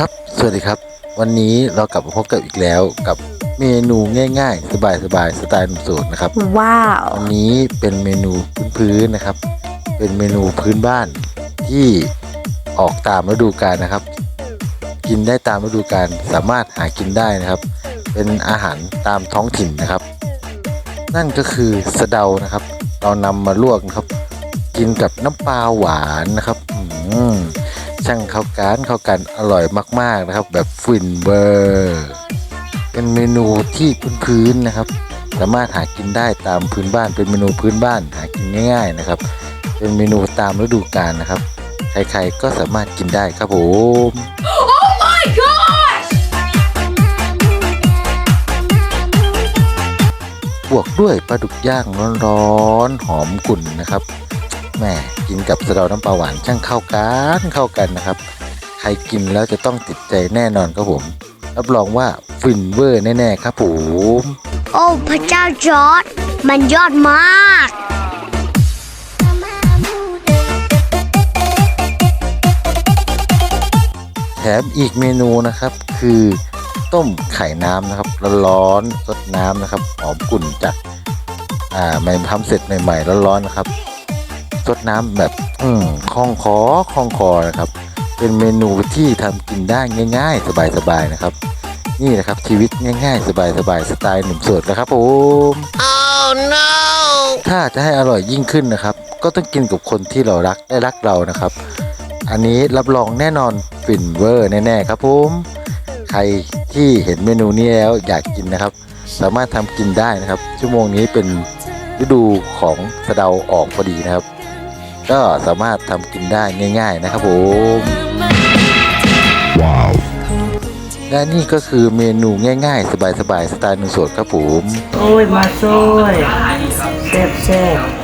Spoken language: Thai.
ครับ สวัสดีครับ วันนี้เรากลับมาพบกันอีกแล้วกับเมนูง่าย ๆ สบายๆสไตล์หนุ่มโสดนะครับว้าว วันนี้เป็นเมนูพื้นๆนะครับ เป็นเมนูพื้นบ้านที่ออกตามฤดูกาลนะครับ กินได้ตามฤดูกาลสามารถหากินได้นะครับ เป็นอาหารตามท้องถิ่นนะครับ นั่นก็คือสะเดานะครับ เรานำมาลวกนะครับ กินกับน้ำปลาหวานนะครับอืม ช่างเข้ากันเข้ากันอร่อยมาก ๆนะครับ แบบฟินเบอร์เป็นเมนูที่พื้นๆนะครับ สามารถหากินได้ตามพื้นบ้าน เป็นเมนูพื้นบ้านหากินง่าย ๆนะครับ เป็นเมนูตามฤดูกาลนะครับ ใครๆก็สามารถกินได้ครับผมบวกด้วยปลาดุกย่างร้อนๆหอมกลุ่นนะครับ แหม่กินกับสะเดาน้ำปลาหวานช่างเข้ากันเข้ากันนะครับ ใครกินแล้วจะต้องติดใจแน่นอนครับผม รับรองว่าฟินเวอร์แน่ๆครับผมโอ้พระเจ้าจอร์ดมันยอดมากแถมอีกเมนูนะครับคือต้มไข่น้ำนะครับร้อนๆสดน้ำนะครับหอมกลุ่นจากอ่าใหม่ทำเสร็จใหม่ๆร้อนๆนะครับ สดน้ำแบบอืมคล่องคอคล่องคอนะครับ เป็นเมนูที่ทำกินได้ง่าย ๆ สบายๆนะครับ นี่นะครับชีวิตง่าย ๆ สบายๆสไตล์หนุ่มโสดนะครับผม oh no ถ้าจะให้อร่อยยิ่งขึ้นนะครับ ก็ต้องกินกับคนที่เรารักได้รักเรานะครับ อันนี้รับรองแน่นอนฟินเวอร์แน่ๆครับผมใครที่เห็นเมนูนี้แล้วอยากกินนะครับ สามารถทำกินได้นะครับ ชั่วโมงนี้เป็นฤดูของสะเดาออกพอดีนะครับ ก็สามารถทำกินได้ง่าย ๆนะครับผมและนี่ก็คือเมนูง่ายๆ สบายๆสไตล์หนุ่มโสดครับผม โอ้ย มาโซ่ยแซ่บแซ่บ